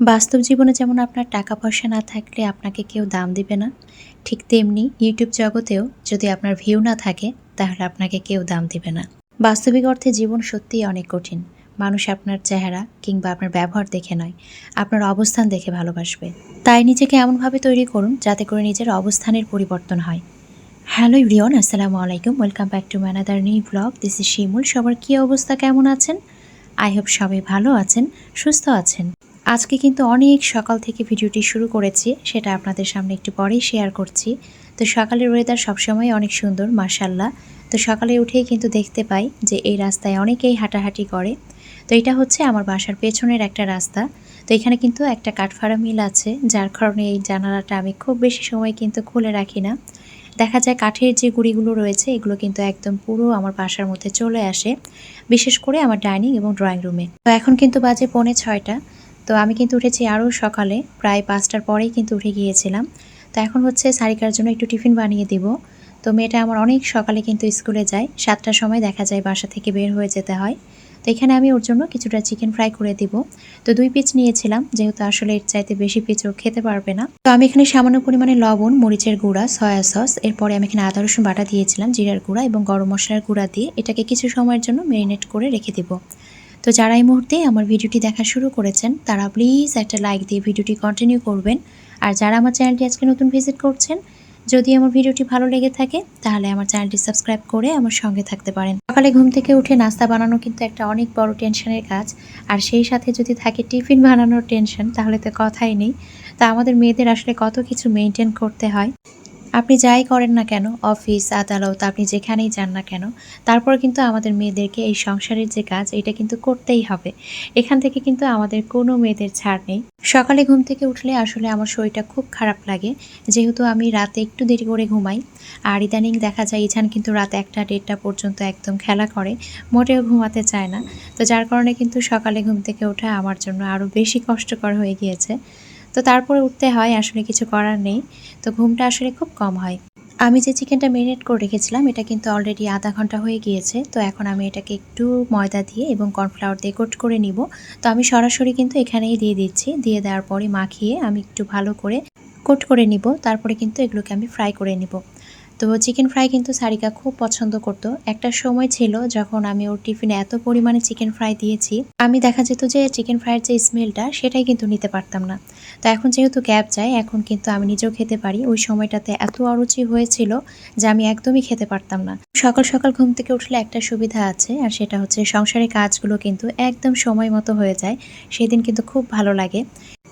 বাস্তব জীবনে যেমন আপনার টাকা পয়সা না থাকলে আপনাকে কেউ দাম দিবে না, ঠিক তেমনি ইউটিউব জগতেও যদি আপনার ভিউ না থাকে, তাহলে আপনাকে কেউ দাম দিবে না। বাস্তবিক অর্থে জীবন সত্যিই অনেক কঠিন। মানুষ আপনার চেহারা কিংবা আপনার ব্যবহার দেখে নয়, আপনার অবস্থান দেখে ভালোবাসবে। তাই নিজেকে এমনভাবে তৈরি করুন যাতে করে নিজের অবস্থানের পরিবর্তন হয়। হ্যালো ইভরিওয়ান আসসালামু আলাইকুম, welcome back to another new blog. This is Shimul. সবার কী অবস্থা, কেমন আছেন? আই হোপ সবাই ভালো আছেন, সুস্থ আছেন। আজকে কিন্তু অনেক সকাল থেকে ভিডিওটি শুরু করেছি, সেটা আপনাদের সামনে একটু পরেই শেয়ার করছি। তো সকালের ওয়েদার সবসময় অনেক সুন্দর মার্শাল্লাহ তো সকালে উঠেই কিন্তু দেখতে পাই যে এই রাস্তায় অনেকেই হাঁটাহাঁটি করে। তো এটা হচ্ছে আমার বাসার পেছনের একটা রাস্তা। তো এখানে কিন্তু একটা কাঠফাড়া মিল আছে, যার কারণে এই জানালাটা আমি খুব বেশি সময় কিন্তু খুলে রাখি না। দেখা যায় কাঠের যে গুঁড়িগুলো রয়েছে, এগুলো কিন্তু একদম পুরো আমার বাসার মধ্যে চলে আসে, বিশেষ করে আমার ডাইনিং এবং ড্রয়িং রুমে। তো এখন কিন্তু বাজে পৌনে ছয়টা। তো আমি কিন্তু উঠেছি আরও সকালে, প্রায় পাঁচটার পরেই কিন্তু উঠে গিয়েছিলাম। তো এখন হচ্ছে সারিকার জন্য একটু টিফিন বানিয়ে দিব। তো মেয়েটা আমার অনেক সকালে কিন্তু স্কুলে যায়, সাতটার সময় দেখা যায় বাসা থেকে বের হয়ে যেতে হয়। তো এখানে আমি ওর জন্য কিছুটা চিকেন ফ্রাই করে দিব। তো দুই পিস নিয়েছিলাম, যেহেতু আসলে এর চাইতে বেশি পিচ ও খেতে পারবে না। তো আমি এখানে সামান্য পরিমাণে লবণ, মরিচের গুঁড়া, সয়া সস, এরপরে আমি এখানে আদা, রসুন বাটা দিয়েছিলাম, জিরার গুঁড়া এবং গরম মশলার গুঁড়া দিয়ে এটাকে কিছু সময়ের জন্য ম্যারিনেট করে রেখে দিব। তো যারা এই মুহূর্তে আমার ভিডিওটি দেখা শুরু করেছেন, তারা প্লিজ একটা লাইক দিয়ে ভিডিওটি কন্টিনিউ করবেন। আর যারা আমার চ্যানেলটি আজকে নতুন ভিজিট করছেন, যদি আমার ভিডিওটি ভালো লেগে থাকে, তাহলে আমার চ্যানেলটি সাবস্ক্রাইব করে আমার সঙ্গে থাকতে পারেন। সকালে ঘুম থেকে উঠে নাস্তা বানানো কিন্তু একটা অনেক বড় টেনশনের কাজ। আর সেই সাথে যদি থাকে টিফিন বানানোর টেনশন তাহলে তো কথাই নেই। তা আমাদের মেয়েদের আসলে কত কিছু মেনটেন করতে হয়। আপনি যাই করেন না কেন, অফিস, আদালত, আপনি যেখানেই যান না কেন, তারপর কিন্তু আমাদের মেয়েদেরকে এই সংসারের যে কাজ, এটা কিন্তু করতেই হবে। এখান থেকে কিন্তু আমাদের কোনো মেয়েদের ছাড় নেই। সকালে ঘুম থেকে উঠলে আসলে আমার শরীরটা খুব খারাপ লাগে। যেহেতু আমি রাতে একটু দেরি করে ঘুমাই, আর ইদানিং দেখা যায় ইছান কিন্তু রাত একটা দেড়টা পর্যন্ত একদম খেলা করে, মোটেও ঘুমাতে চায় না। তো যার কারণে কিন্তু সকালে ঘুম থেকে ওঠা আমার জন্য আরও বেশি কষ্টকর হয়ে গিয়েছে। তো তারপরে উঠতে হয়, আসলে কিছু করার নেই। তো ঘুমটা আসলে খুব কম হয়। আমি যে চিকেনটা মেরিনেট করে রেখেছিলাম, এটা কিন্তু অলরেডি আধা ঘণ্টা হয়ে গিয়েছে। তো এখন আমি এটাকে একটু ময়দা দিয়ে এবং কর্নফ্লাওয়ার দিয়ে কোট করে নিব। তো আমি সরাসরি কিন্তু এখানেই দিয়ে দিচ্ছি। দিয়ে দেওয়ার পরে মাখিয়ে আমি একটু ভালো করে কোট করে নিব। তারপরে কিন্তু এগুলোকে আমি ফ্রাই করে নিব। তো চিকেন ফ্রাই কিন্তু সারিকা খুব পছন্দ করত। একটা সময় ছিল যখন আমি ওর টিফিনে এত পরিমাণে চিকেন ফ্রাই দিয়েছি, আমি দেখা যেত যে চিকেন ফ্রাইয়ের যে স্মেলটা সেটাই কিন্তু নিতে পারতাম না। তো এখন যেহেতু গ্যাপ যায়, এখন কিন্তু আমি নিজেও খেতে পারি। ওই সময়টাতে এত অরুচি হয়েছিল যে আমি একদমই খেতে পারতাম না। সকাল সকাল ঘুম থেকে উঠলে একটা সুবিধা আছে, আর সেটা হচ্ছে সংসারের কাজগুলো কিন্তু একদম সময় মতো হয়ে যায়। সেদিন কিন্তু খুব ভালো লাগে।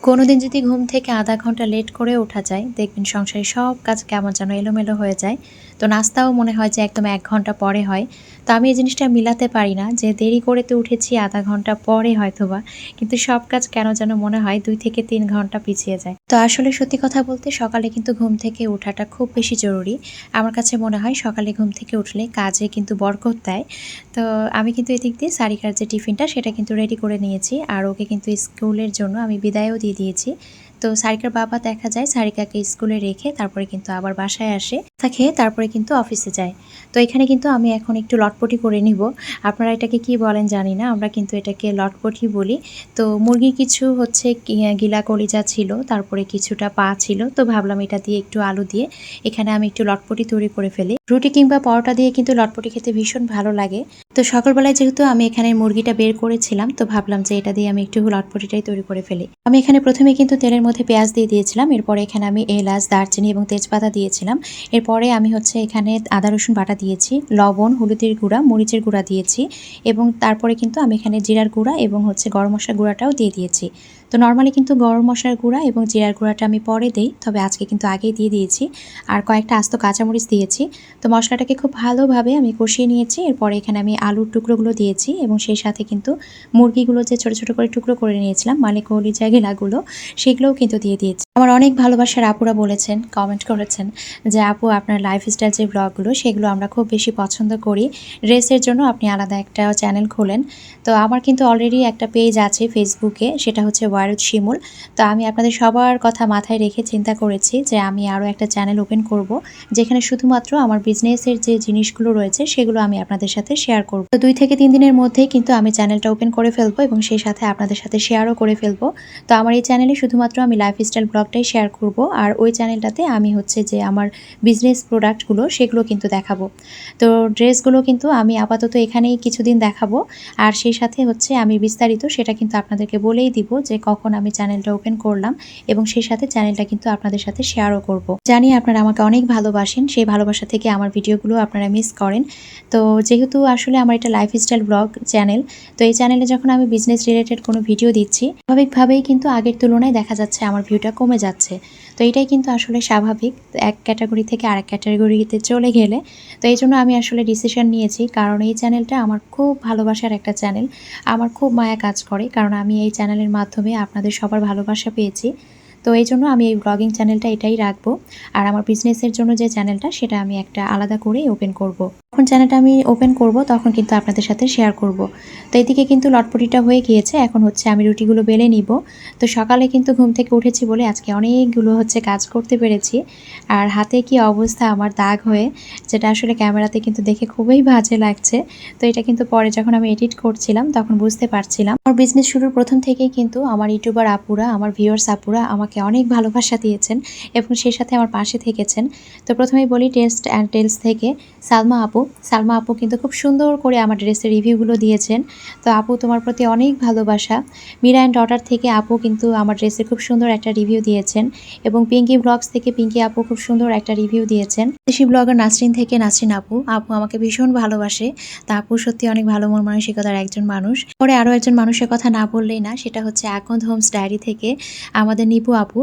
কোনোদিন যদি ঘুম থেকে আধা ঘণ্টা লেট করে ওঠা যায়, দেখবেন সংসারে সব কাজ কেমন যেন এলোমেলো হয়ে যায়। তো নাস্তাও মনে হয় যে একদম এক ঘণ্টা পরে হয়। তো আমি এই জিনিসটা মিলাতে পারি না যে দেরি করে তো উঠেছি, আধা ঘণ্টা পরে হয়তোবা, কিন্তু সব কাজ কেন যেন মনে হয় দুই থেকে তিন ঘণ্টা পিছিয়ে যায়। তো আসলে সত্যি কথা বলতে সকালে কিন্তু ঘুম থেকে ওঠাটা খুব বেশি জরুরি। আমার কাছে মনে হয় সকালে ঘুম থেকে উঠলে কাজে কিন্তু বরকত দেয়। তো আমি কিন্তু এদিক দিয়ে সারিকার যে টিফিনটা সেটা কিন্তু রেডি করে নিয়েছি আর ওকে কিন্তু স্কুলের জন্য আমি বিদায়ও দিয়ে দিয়েছি। তো সারিকার বাবা দেখা যায় সারিকাকে স্কুলে রেখে তারপরে কিন্তু আবার বাসায় আসে খেয়ে তারপরে কিন্তু অফিসে যায়। তো এখানে কিন্তু আমি এখন একটু লটপটি করে নিব। আপনারা এটাকে কি বলেন জানি না, আমরা কিন্তু এটাকে লটপটি বলি। তো মুরগির কিছু হচ্ছে গিলা কলিজা ছিল, তারপরে কিছুটা পা ছিল, তো ভাবলাম এটা দিয়ে একটু আলু দিয়ে এখানে আমি একটু লটপটি তৈরি করে ফেলি। রুটি কিংবা পরোটা দিয়ে কিন্তু লটপটি খেতে ভীষণ ভালো লাগে। তো সকালবেলায় যেহেতু আমি এখানে মুরগিটা বের করেছিলাম, তো ভাবলাম যে এটা দিয়ে আমি একটু লটপটিটাই তৈরি করে ফেলি। আমি এখানে প্রথমে কিন্তু তেলের মধ্যে পেঁয়াজ দিয়ে দিয়েছিলাম, এরপরে এখানে আমি এলাচ, দারচিনি এবং তেজপাতা দিয়েছিলাম। এরপরে আমি হচ্ছে এখানে আদা, রসুন বাটা দিয়েছি, লবণ, হলুদের গুঁড়া, মরিচের গুঁড়া দিয়েছি এবং তারপরে কিন্তু আমি এখানে জিরার গুঁড়া এবং হচ্ছে গরম মশলার গুঁড়াটাও দিয়ে দিয়েছি। তো নর্মালি কিন্তু গরম মশলার গুঁড়া এবং জিরার গুঁড়াটা আমি পরে দিই, তবে আজকে কিন্তু আগেই দিয়ে দিয়েছি। আর কয়েকটা আস্ত কাঁচামরিচ দিয়েছি। তো মশলাটাকে খুব ভালোভাবে আমি কষিয়ে নিয়েছি, এরপরে এখানে আমি আলুর টুকরোগুলো দিয়েছি এবং সেই সাথে কিন্তু মুরগিগুলো যে ছোটো ছোটো করে টুকরো করে নিয়েছিলাম মানে কলিজা গেলাগুলো, সেগুলোও কিন্তু দিয়ে দিয়েছি। আমার অনেক ভালোবাসার আপুরা বলেছেন কমেন্ট করেছেন যে, আপু, আপনার লাইফস্টাইল যে ব্লগগুলো সেগুলো আমরা খুব বেশি পছন্দ করি। ড্রেসের জন্য আপনি আলাদা একটা চ্যানেল খোলেন। তো আমার কিন্তু অলরেডি একটা পেজ আছে ফেসবুকে সেটা হচ্ছে ওয়ারুদ শিমুল। তো আমি আপনাদের সবার কথা মাথায় রেখে চিন্তা করেছি যে আমি আরও একটা চ্যানেল ওপেন করব, যেখানে শুধুমাত্র আমার বিজনেসের যে জিনিসগুলো রয়েছে সেগুলো আমি আপনাদের সাথে শেয়ার করব। করব তো দুই থেকে তিন দিনের মধ্যেই কিন্তু আমি চ্যানেলটা ওপেন করে ফেলব এবং সেই সাথে আপনাদের সাথে শেয়ারও করে ফেলব। তো আমার এই চ্যানেলে শুধুমাত্র আমি লাইফস্টাইল ব্লগটাই শেয়ার করব, আর ওই চ্যানেলটাতে আমি হচ্ছে যে আমার বিজনেস প্রোডাক্টগুলো সেগুলো কিন্তু দেখাবো। তো ড্রেসগুলো কিন্তু আমি আপাতত এখানেই কিছুদিন দেখাবো, আর সেই সাথে হচ্ছে আমি বিস্তারিত সেটা কিন্তু আপনাদেরকে বলেই দিব যে কখন আমি চ্যানেলটা ওপেন করলাম এবং সেই সাথে চ্যানেলটা কিন্তু আপনাদের সাথে শেয়ারও করব। জানি আপনারা আমাকে অনেক ভালোবাসেন, সেই ভালোবাসা থেকে আমার ভিডিওগুলো আপনারা মিস করেন। তো যেহেতু আসলে আমার এটা লাইফস্টাইল ব্লগ চ্যানেল তো এই চ্যানেলে যখন আমি বিজনেস রিলেটেড কোনো ভিডিও দিচ্ছি, স্বাভাবিকভাবেই কিন্তু আগের তুলনায় দেখা যাচ্ছে আমার ভিউটা কমে যাচ্ছে। তো এটাই কিন্তু আসলে স্বাভাবিক। এক ক্যাটাগরি থেকে আরেক ক্যাটাগরিতে চলে গেলে। তো এই জন্য আমি আসলে ডিসিশন নিয়েছি। কারণ এই চ্যানেলটা আমার খুব ভালোবাসার একটা চ্যানেল আমার খুব মায়া কাজ করে। কারণ আমি এই চ্যানেলের মাধ্যমে আপনাদের সবার ভালোবাসা পেয়েছি। তো এই জন্য আমি এই ব্লগিং চ্যানেলটা এটাই রাখব। আর আমার বিজনেসের জন্য যে চ্যানেলটা সেটা আমি একটা আলাদা করেই ওপেন করব। যখন চ্যানেলটা আমি ওপেন করব, তখন কিন্তু আপনাদের সাথে শেয়ার করব। তো এদিকে কিন্তু লটপটিটা হয়ে গিয়েছে। এখন হচ্ছে আমি রুটিগুলো বেলে নিব। তো সকালে কিন্তু ঘুম থেকে উঠেছি বলে আজকে অনেকগুলো হচ্ছে কাজ করতে পেরেছি। আর হাতে কি অবস্থা আমার দাগ হয়ে, যেটা আসলে ক্যামেরাতে কিন্তু দেখে খুবই বাজে লাগছে। তো এটা কিন্তু পরে যখন আমি এডিট করছিলাম, তখন বুঝতে পারছিলাম। আমার বিজনেস শুরুর প্রথম থেকেই কিন্তু আমার ইউটিউবার আপুরা, আমার ভিউয়ার্স আপুরা আমাকে অনেক ভালোবাসা দিয়েছেন এবং সেই সাথে আমার পাশে থেকেছেন। তো প্রথমেই বলি টেস্ট অ্যান্ড টেলস থেকে। সালমা আপু সালমা আপু কিন্তু খুব সুন্দর করে আমার ড্রেসের রিভিউগুলো দিয়েছেন। তো আপু, তোমার প্রতি অনেক ভালোবাসা। মিরা অ্যান্ড ডটার থেকে আপু কিন্তু আমার ড্রেসের খুব সুন্দর একটা রিভিউ দিয়েছেন এবং পিঙ্কি ব্লগস থেকে পিঙ্কি আপু খুব সুন্দর একটা রিভিউ দিয়েছেন। দেশি ব্লগার নাসরিন থেকে নাসরিন আপু আপু আমাকে ভীষণ ভালোবাসে। তা আপু সত্যি অনেক ভালো মন মানসিকতার একজন মানুষ। পরে আরও একজন মানুষের কথা না বললেই না, সেটা হচ্ছে আকন্দ হোমস ডায়েরি থেকে আমাদের নিপু আপু।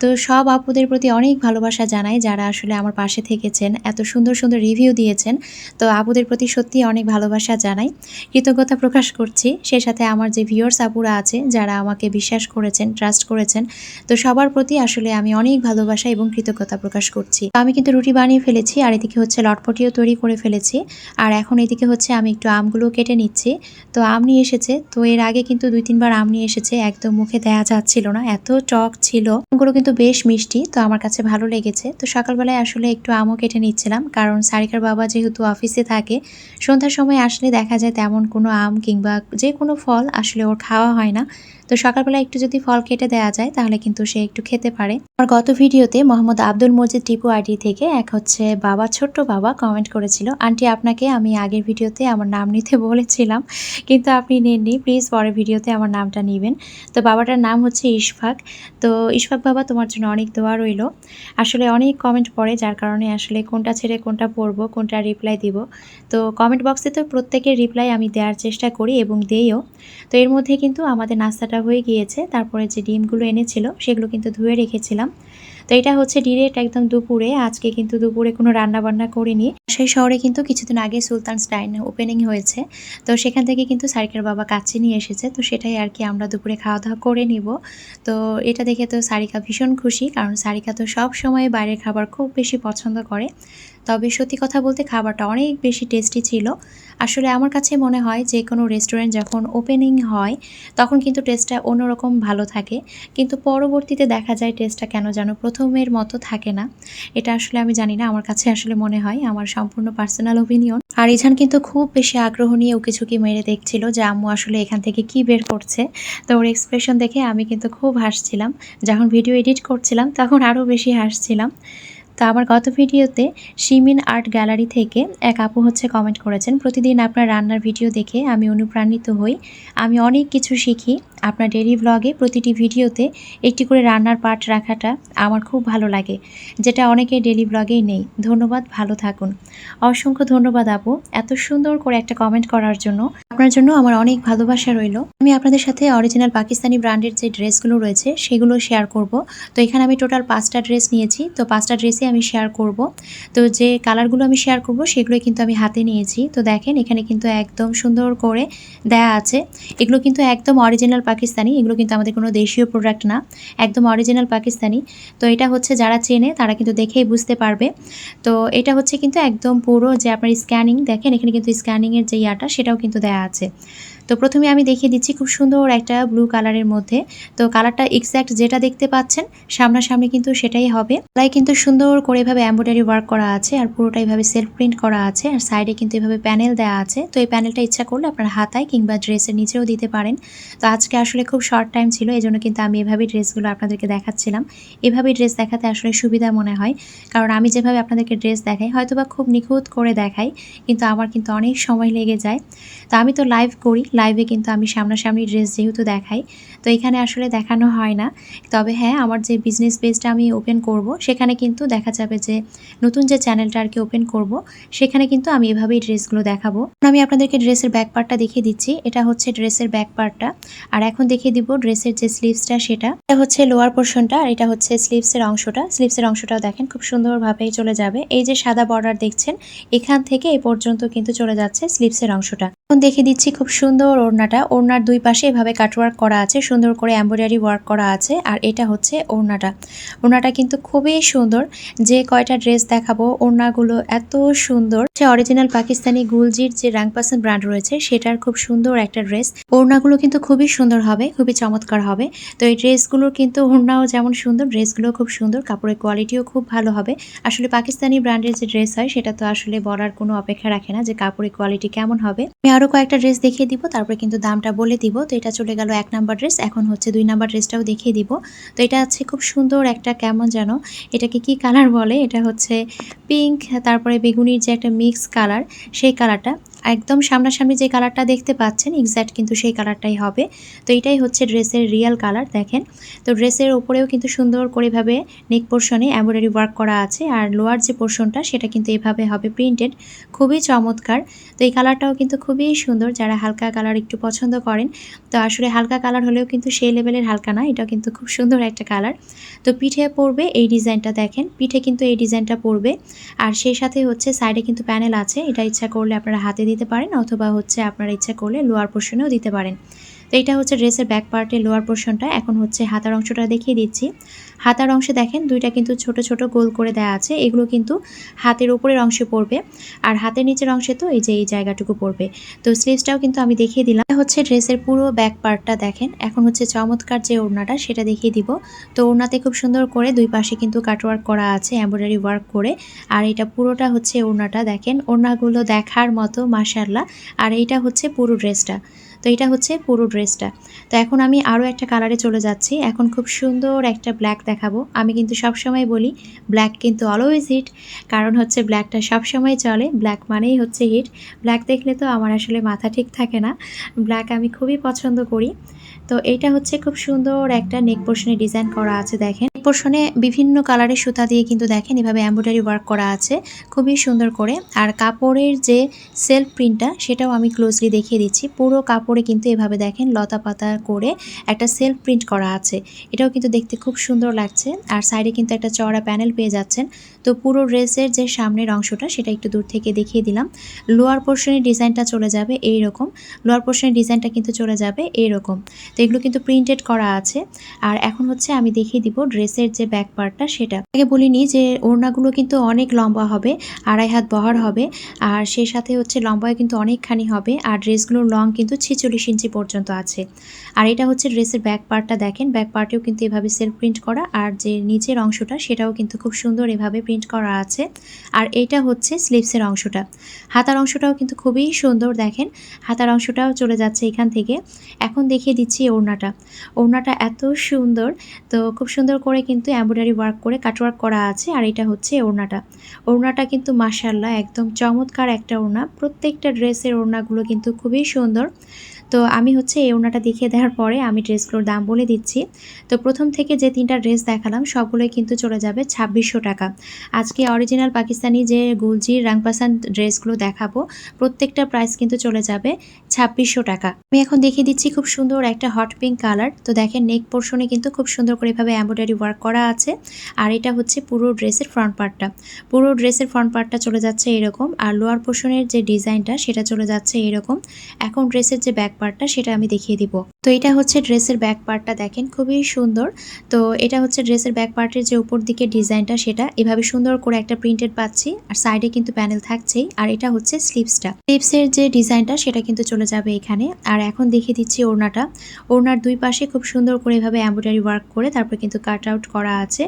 তো সব আপুদের প্রতি অনেক ভালোবাসা জানাই যারা আসলে আমার পাশে থেকেছেন, এত সুন্দর সুন্দর রিভিউ দিয়েছেন। তো আপুদের প্রতি সত্যি অনেক ভালোবাসা জানাই। কৃতজ্ঞতা প্রকাশ করছি। সে সাথে আমার যে ভিউয়ার্স আপুরা আছে, যারা আমাকে বিশ্বাস করেছেন ট্রাস্ট করেছেন, তো সবার প্রতি আসলে আমি অনেক ভালোবাসা এবং কৃতজ্ঞতা প্রকাশ করছি। আমি কিন্তু রুটি বানিয়ে ফেলেছি, আর এদিকে হচ্ছে লটপটিও তৈরি করে ফেলেছি। আর এখন এদিকে হচ্ছে আমি একটু আমগুলো কেটে নিচ্ছি। তো আম নিয়ে এসেছে, তো এর আগে কিন্তু দুই, তিনবার আম নিয়ে এসেছে, একদম মুখে দেয়া যাচ্ছিল না, এত টক ছিল। আমগুলো কিন্তু বেশ মিষ্টি, তো আমার কাছে ভালো লেগেছে। তো সকালবেলায় আসলে একটু আমও কেটে নিচ্ছিলাম, কারণ সারিকার বাবা যেহেতু অফিসে থাকে, সন্ধ্যার সময় আসলে দেখা যায় তেমন কোনো আম কিংবা যে কোনো ফল আসলে ওর খাওয়া হয় না। তো সকালবেলা একটু যদি ফল কেটে দেওয়া যায়, তাহলে কিন্তু সে একটু খেতে পারে। আর গত ভিডিওতে মোহাম্মদ আব্দুল মজিদ টিপু আইডি থেকে এক হচ্ছে বাবা, ছোট্ট বাবা কমেন্ট করেছিল, আন্টি, আপনাকে আমি আগের ভিডিওতে আমার নাম নিতে বলেছিলাম, কিন্তু আপনি নেননি প্লিজ পরের ভিডিওতে আমার নামটা নেবেন। তো বাবাটার নাম হচ্ছে ইশফাক। তো ইশফাক বাবা, তোমার জন্য অনেক দোয়া রইল। আসলে অনেক কমেন্ট পড়ে, যার কারণে আসলে কোনটা ছেড়ে কোনটা পড়ব, কোনটা রিপ্লাই দিব। তো কমেন্ট বক্সে তো প্রত্যেকের রিপ্লাই আমি দেওয়ার চেষ্টা করি এবং দেইও। তো এর মধ্যে কিন্তু আমাদের নাস্তাটা হয়ে গিয়েছে, তারপরে যে ডিমগুলো এনেছিল সেগুলো কিন্তু ধুয়ে রেখেছিলাম। তো এটা হচ্ছে ডিরেক্ট একদম দুপুরে, আজকে কিন্তু দুপুরে কোনো রান্না বান্না করিনি। সেই শহরে কিন্তু কিছুদিন আগে সুলতান স্টাইন ওপেনিং হয়েছে, তো সেখান থেকে কিন্তু সারিকার বাবা কাছে নিয়ে এসেছে, তো সেটাই আর কি আমরা দুপুরে খাওয়া দাওয়া করে নিব। তো এটা দেখে তো সারিকা ভীষণ খুশি, কারণ সারিকা তো সব সময় বাইরের খাবার খুব বেশি পছন্দ করে। তবে সত্যি কথা বলতে খাবারটা অনেক বেশি টেস্টি ছিল। আসলে আমার কাছে মনে হয় যে, কোনো রেস্টুরেন্ট যখন ওপেনিং হয়, তখন কিন্তু টেস্টটা অন্যরকম ভালো থাকে। কিন্তু পরবর্তীতে দেখা যায় টেস্টটা কেন যেন প্রথমের মতো থাকে না। এটা আসলে আমি জানি না, আমার কাছে আসলে মনে হয়, আমার সম্পূর্ণ পার্সোনাল ওপিনিয়ন আর ইঝান কিন্তু খুব বেশি আগ্রহ নিয়ে উকি ঝুঁকি মেরে দেখছিল যে, আম্মু আসলে এখান থেকে কি বের করছে। তো ওর এক্সপ্রেশন দেখে আমি কিন্তু খুব হাসছিলাম। যখন ভিডিও এডিট করছিলাম, তখন আরও বেশি হাসছিলাম। তো আমার গত ভিডিওতে সিমিন আর্ট গ্যালারি থেকে এক আপু হচ্ছে কমেন্ট করেছেন, প্রতিদিন আপনার রান্নার ভিডিও দেখে আমি অনুপ্রাণিত হই। আমি অনেক কিছু শিখি আপনার ডেলি ব্লগে প্রতিটি ভিডিওতে একটি করে রান্নার পার্ট রাখাটা আমার খুব ভালো লাগে, যেটা অনেকের ডেলি ব্লগেই নেই। ধন্যবাদ, ভালো থাকুন। অসংখ্য ধন্যবাদ, আপু। এত সুন্দর করে একটা কমেন্ট করার জন্য। আপনার জন্য আমার অনেক ভালোবাসা রইল। আমি আপনাদের সাথে অরিজিনাল পাকিস্তানি ব্র্যান্ডের যে ড্রেসগুলো রয়েছে, সেগুলো শেয়ার করব। তো এখানে আমি টোটাল পাঁচটা ড্রেস নিয়েছি। তো পাঁচটা ড্রেসে আমি শেয়ার করব। তো যে কালারগুলো আমি শেয়ার করব, সেগুলোই কিন্তু আমি হাতে নিয়েছি। তো দেখেন, এখানে কিন্তু একদম সুন্দর করে দেয়া আছে। এগুলো কিন্তু একদম অরিজিনাল পাকিস্তানি, এগুলো কিন্তু আমাদের কোনো দেশীয় প্রোডাক্ট না, একদম অরিজিনাল পাকিস্তানি। তো এটা হচ্ছে যারা চেনে, তারা কিন্তু দেখেই বুঝতে পারবে। তো এটা হচ্ছে কিন্তু একদম পুরো যে আপনার স্ক্যানিং দেখেন এখানে কিন্তু স্ক্যানিংয়ের যে ইয়াটা, সেটাও কিন্তু দেয়া আছে। তো প্রথমে আমি দেখিয়ে দিচ্ছি খুব সুন্দর একটা ব্লু কালারের মধ্যে। তো কালারটা এক্স্যাক্ট যেটা দেখতে পাচ্ছেন, সামনাসামনি কিন্তু সেটাই হবে। গলায় কিন্তু সুন্দর করে এভাবে এম্ব্রয়ডারি ওয়ার্ক করা আছে আর পুরোটা এভাবে সেলফ প্রিন্ট করা আছে আর সাইডে কিন্তু এভাবে প্যানেল দেওয়া আছে। তো এই প্যানেলটা ইচ্ছা করলে আপনার হাতায় কিংবা ড্রেসের নিচেও দিতে পারেন। তো আজকে আসলে খুব শর্ট টাইম ছিল এই জন্য কিন্তু আমি এভাবেই ড্রেসগুলো আপনাদেরকে দেখাচ্ছিলাম। এভাবেই ড্রেস দেখাতে আসলে সুবিধা মনে হয়, কারণ আমি যেভাবে আপনাদেরকে ড্রেস দেখাই হয়তো বা খুব নিখুঁত করে দেখাই, কিন্তু আমার কিন্তু অনেক সময় লেগে যায়। তো আমি তো লাইভ করি লাইভে কিন্তু আমি সামনাসামনি ড্রেস যেহেতু দেখাই তো এখানে আসলে দেখানো হয় না। তবে হ্যাঁ আমার যে বিজনেস পেজটা আমি ওপেন করব, সেখানে কিন্তু দেখা যাবে যে নতুন যে চ্যানেলটা আর কি ওপেন করব, সেখানে কিন্তু আমি এভাবেই ড্রেসগুলো দেখাবো। আমি আপনাদেরকে ড্রেসের ব্যাক পার্টটা দেখিয়ে দিচ্ছি। এটা হচ্ছে ড্রেসের ব্যাক পার্টটা আর এখন দেখিয়ে দিব ড্রেসের যে স্লিভসটা সেটা। এটা হচ্ছে লোয়ার পোর্শনটা আর এটা হচ্ছে স্লিভসের অংশটা। স্লিভসের অংশটাও দেখেন, খুব সুন্দরভাবেই চলে যাবে। এই যে সাদা বর্ডার দেখছেন, এখান থেকে এই পর্যন্ত কিন্তু চলে যাচ্ছে স্লিভসের অংশটা। এখন দেখে দিচ্ছি খুব সুন্দর ওড়নাটা। ওড়নার দুই পাশে এভাবে কাটওয়ার্ক করা আছে সুন্দর করে এমব্রয়ডারি ওয়ার্ক করা আছে আর এটা হচ্ছে ওড়নাটা। ওড়নাটা কিন্তু খুবই সুন্দর। যে কয়টা ড্রেস দেখাবো, ওড়নাগুলো এত সুন্দর। যে অরিজিনাল পাকিস্তানি গুলজির যে রাংপাসন ব্র্যান্ড রয়েছে, সেটার খুব সুন্দর একটা ড্রেস। ওড়নাগুলো কিন্তু খুবই সুন্দর হবে, খুবই চমৎকার হবে। তো এই ড্রেসগুলোর কিন্তু ওড়নাও যেমন সুন্দর ড্রেসগুলো খুব সুন্দর, কাপড়ের কোয়ালিটিও খুব ভালো হবে। আসলে পাকিস্তানি ব্র্যান্ডের যে ড্রেস হয়, সেটা তো আসলে বলার কোনো অপেক্ষা রাখে না যে কাপড়ের কোয়ালিটি কেমন হবে। আমি আরও কয়েকটা ড্রেস দেখিয়ে দিব, তারপরে কিন্তু দামটা বলে দিব। তো এটা চলে গেল এক নাম্বার ড্রেস এখন হচ্ছে দুই নাম্বার ড্রেসটাও দেখিয়ে দিব। তো এটা হচ্ছে খুব সুন্দর একটা কেমন যেন, এটাকে কি কালার বলে? এটা হচ্ছে পিঙ্ক, তারপরে বেগুনির যে একটা মিক্স কালার, সেই কালারটা। একদম সামনাসামনি যে কালারটা দেখতে পাচ্ছেন এক্স্যাক্ট কিন্তু সেই কালারটাই হবে। তো এটাই হচ্ছে ড্রেসের রিয়েল কালার, দেখেন। তো ড্রেসের ওপরেও কিন্তু সুন্দর করে এভাবে নেক পোর্শনে এমব্রয়ডারি ওয়ার্ক করা আছে, আর লোয়ার যে পোর্শনটা, সেটা কিন্তু এভাবে হবে প্রিন্টেড। খুবই চমৎকার। তো এই কালারটাও কিন্তু খুবই সুন্দর, যারা হালকা কালার একটু পছন্দ করেন। তো আসলে হালকা কালার হলেও কিন্তু সেই লেভেলের হালকা না এটা কিন্তু খুব সুন্দর একটা কালার। তো পিঠে পড়বে এই ডিজাইনটা দেখেন, পিঠে কিন্তু এই ডিজাইনটা পড়বে। আর সেই সাথে হচ্ছে সাইডে কিন্তু প্যানেল আছে, এটা ইচ্ছা করলে আপনারা হাতে দিতে পারেন অথবা হচ্ছে আপনারা ইচ্ছা করলে লোয়ার পোর্শনেও দিতে পারেন। তো এটা হচ্ছে ড্রেসের ব্যাক পার্টের লোয়ার পোর্শনটা এখন হচ্ছে হাতার অংশটা দেখিয়ে দিচ্ছি। হাতার অংশে দেখেন দুইটা কিন্তু ছোট ছোট গোল করে দেওয়া আছে। এগুলো কিন্তু হাতের উপরের অংশে পড়বে আর হাতের নিচের অংশে তো এই যে এই জায়গাটুকু পড়বে। তো স্লিভসটাও কিন্তু আমি দেখিয়ে দিলাম। হচ্ছে ড্রেসের পুরো ব্যাক পার্টটা দেখেন। এখন হচ্ছে চমৎকার যে ওড়নাটা, সেটা দেখিয়ে দিব। তো ওড়নাতে খুব সুন্দর করে দুই পাশে কিন্তু কাটওয়ার্ক করা আছে এমব্রয়ডারি ওয়ার্ক করে। আর এটা পুরোটা হচ্ছে ওড়নাটা দেখেন। ওড়নাগুলো দেখার মতো মাসাল্লাহ আর এইটা হচ্ছে পুরো ড্রেসটা। তো এটা হচ্ছে পুরো ড্রেসটা। তো এখন আমি আরও একটা কালারে চলে যাচ্ছি। এখন খুব সুন্দর একটা ব্ল্যাক দেখাবো। আমি কিন্তু সবসময় বলি ব্ল্যাক কিন্তু অলওয়েজ হিট কারণ হচ্ছে ব্ল্যাকটা সবসময় চলে। ব্ল্যাক মানেই হচ্ছে হিট ব্ল্যাক দেখলে তো আমার আসলে মাথা ঠিক থাকে না। ব্ল্যাক আমি খুবই পছন্দ করি। তো এইটা হচ্ছে খুব সুন্দর একটা নেক পোর্শনে ডিজাইন করা আছে, দেখেন। পোর্শনে বিভিন্ন কালারের সুতা দিয়ে কিন্তু দেখেন, এভাবে এমব্রয়ডারি ওয়ার্ক করা আছে। খুবই সুন্দর করে। আর কাপড়ের যে সেলফ প্রিন্টটা সেটাও আমি ক্লোজলি দেখিয়ে দিচ্ছি। পুরো কাপড়ে কিন্তু এভাবে দেখেন, লতা পাতা করে একটা সেলফ প্রিন্ট করা আছে। এটাও কিন্তু দেখতে খুব সুন্দর লাগছে। আর সাইডে কিন্তু একটা চওড়া প্যানেল পেয়ে যাচ্ছেন। তো পুরো ড্রেসের যে সামনের অংশটা, সেটা একটু দূর থেকে দেখিয়ে দিলাম। লোয়ার পোর্শনের ডিজাইনটা চলে যাবে এই রকম লোয়ার পোর্শনের ডিজাইনটা কিন্তু চলে যাবে এইরকম। তো এগুলো কিন্তু প্রিন্টেড করা আছে। আর এখন হচ্ছে আমি দেখিয়ে দিব ড্রেসের যে ব্যাক পার্টটা, সেটা। আগে বলিনি যে ওড়নাগুলো কিন্তু অনেক লম্বা হবে, আড়াই হাত বহর হবে। আর সেই সাথে হচ্ছে লম্বায় কিন্তু অনেকখানি হবে। আর ড্রেসগুলোর লং কিন্তু ছিচল্লিশ ইঞ্চি পর্যন্ত আছে। আর এটা হচ্ছে ড্রেসের ব্যাক পার্টটা দেখেন। ব্যাক পার্টেও কিন্তু এভাবে সেলফ প্রিন্ট করা। আর যে নিচের অংশটা, সেটাও কিন্তু খুব সুন্দর এভাবে প্রিন্ট করা আছে। আর এটা হচ্ছে স্লিভসের অংশটা। হাতার অংশটাও কিন্তু খুবই সুন্দর, দেখেন। হাতার অংশটাও চলে যাচ্ছে এখান থেকে। এখন দেখিয়ে দিচ্ছি ওড়নাটা। ওড়নাটা এত সুন্দর, তো খুব সুন্দর করে কিন্তু এমব্রয়ডারি ওয়ার্ক করে কাটওয়ার্ক করা আছে। আর এটা হচ্ছে ওড়নাটা। ওড়নাটা কিন্তু মাসাল্লাহ একদম চমৎকার একটা ওড়না। প্রত্যেকটা ড্রেসের ওড়নাগুলো কিন্তু খুবই সুন্দর। তো আমি হচ্ছে এই ওড়নাটা দেখিয়ে দেওয়ার পরে আমি ড্রেসগুলোর দাম বলে দিচ্ছি। তো প্রথম থেকে যে তিনটা ড্রেস দেখালাম, সবগুলোই কিন্তু চলে যাবে ছাব্বিশশো টাকা। আজকে অরিজিনাল পাকিস্তানি যে গুলজির রাংপাসান ড্রেসগুলো দেখাবো, প্রত্যেকটা প্রাইস কিন্তু চলে যাবে ছাব্বিশশো টাকা। আমি এখন দেখিয়ে দিচ্ছি খুব সুন্দর একটা হট পিঙ্ক কালার তো দেখেন নেক পোর্শনে কিন্তু খুব সুন্দর করে এভাবে এম্ব্রয়ডারি ওয়ার্ক করা আছে। আর এটা হচ্ছে পুরো ড্রেসের ফ্রন্ট পার্টটা পুরো ড্রেসের ফ্রন্ট পার্টটা চলে যাচ্ছে এরকম। আর লোয়ার পোর্শনের যে ডিজাইনটা সেটা চলে যাচ্ছে এরকম। এখন ড্রেসের যে ব্যাক পার্টটা সেটা আমি দেখিয়ে দিব। তো এটা হচ্ছে ড্রেসের ব্যাক পার্টটা দেখেন, খুবই সুন্দর। তো এটা হচ্ছে ড্রেসের ব্যাক পার্টের যে উপর দিকে ডিজাইনটা সেটা, এভাবে সুন্দর করে একটা প্রিন্টেড পাচ্ছি, আর সাইডে কিন্তু প্যানেল থাকছেই, আর এটা হচ্ছে স্লিপসটা স্লিপসের যে ডিজাইনটা সেটা কিন্তু চলে যাবে এখানে, আর এখন দেখিয়ে দিচ্ছি ওড়নাটা। ওড়নার দুই পাশে খুব সুন্দর করে এভাবে এমব্রয়ডারি ওয়ার্ক করে তারপর কিন্তু কাট আউট করা আছে,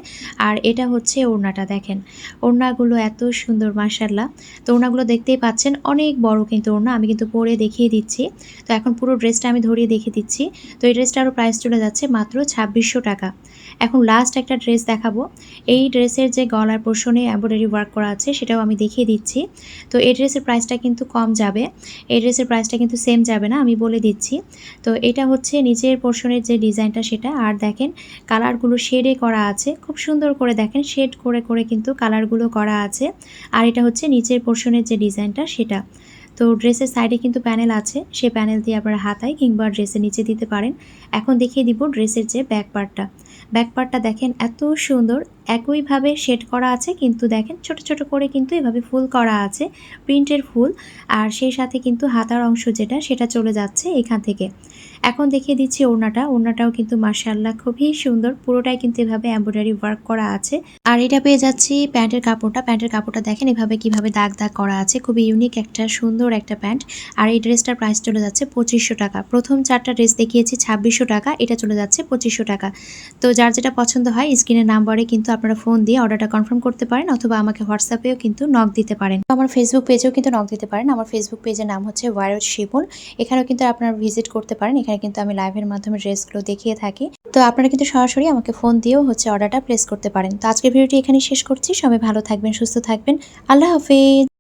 আর এটা হচ্ছে ওড়নাটা দেখেন। ওড়নাগুলো এত সুন্দর মার্শাল্লাহ তো ওড়নাগুলো দেখতেই পাচ্ছেন, অনেক বড় কিন্তু ওড়না, আমি কিন্তু পরে দেখিয়ে দিচ্ছি। তো এখন পুরো ড্রেসটা আমি ধরিয়ে দেখিয়ে দিচ্ছি। তো এই ড্রেসটারও প্রাইস চলে যাচ্ছে মাত্র ছাব্বিশশো টাকা। এখন লাস্ট একটা ড্রেস দেখাবো। এই ড্রেসের যে গলার পোর্শনে এম্ব্রয়ডারি ওয়ার্ক করা আছে, সেটাও আমি দেখিয়ে দিচ্ছি। তো এই ড্রেসের প্রাইসটা কিন্তু কম যাবে। এই ড্রেসের প্রাইসটা কিন্তু সেম যাবে না, আমি বলে দিচ্ছি। তো এটা হচ্ছে নিচের পোর্শনের যে ডিজাইনটা সেটা। আর দেখেন কালারগুলো শেডে করা আছে। খুব সুন্দর করে দেখেন শেড করে করে কিন্তু কালারগুলো করা আছে। আর এটা হচ্ছে নিচের পোর্শনের যে ডিজাইনটা সেটা। তো ড্রেসের সাইডে কিন্তু প্যানেল আছে। সেই প্যানেল দিয়ে আপনারা হাতায় কিংবা ড্রেসের নিচে দিতে পারেন। এখন দেখিয়ে দিব ড্রেসের যে ব্যাক পার্টটা। ব্যাক পার্টটা দেখেন এত সুন্দর, একইভাবে শেড করা আছে, কিন্তু দেখেন ছোট ছোট করে কিন্তু এভাবে ফুল করা আছে, প্রিন্টের ফুল। আর সেই সাথে কিন্তু হাতার অংশ যেটা, সেটা চলে যাচ্ছে এখান থেকে। এখন দেখিয়ে দিচ্ছি ওড়নাটা। ওড়নাটাও কিন্তু মার্শাল্লাহ খুবই সুন্দর। পুরোটাই কিন্তু এভাবে এমব্রয়ডারি ওয়ার্ক করা আছে। আর এটা পেয়ে যাচ্ছি প্যান্টের কাপড়টা। প্যান্টের কাপড়টা দেখেন এভাবে কীভাবে দাগ দাগ করা আছে। খুবই ইউনিক একটা, সুন্দর একটা প্যান্ট। আর এই ড্রেসটার প্রাইস চলে যাচ্ছে পঁচিশশো টাকা। প্রথম চারটা ড্রেস দেখিয়েছি ছাব্বিশশো টাকা, এটা চলে যাচ্ছে পঁচিশশো টাকা। তো যার যেটা পছন্দ হয় স্ক্রিনের নাম্বারে কিন্তু আপনারা ফোন দিয়ে অর্ডারটা কনফার্ম করতে পারেন অথবা আমাকে হোয়াটসঅ্যাপেও কিন্তু নক দিতে পারেন। আমার ফেসবুক পেজেও কিন্তু নক দিতে পারেন। আমার ফেসবুক পেজের নাম হচ্ছে ওয়ারদ শিপুল এখানেও কিন্তু আপনারা ভিজিট করতে পারেন। এখানে কিন্তু আমি লাইভের মাধ্যমে ড্রেসগুলো দেখিয়ে থাকি। তো আপনারা কিন্তু সরাসরি আমাকে ফোন দিয়েও হচ্ছে অর্ডারটা প্লেস করতে পারেন। তো আজকের ভিডিওটি এখানে শেষ করছি। সবাই ভালো থাকবেন, সুস্থ থাকবেন। আল্লাহ হাফিজ।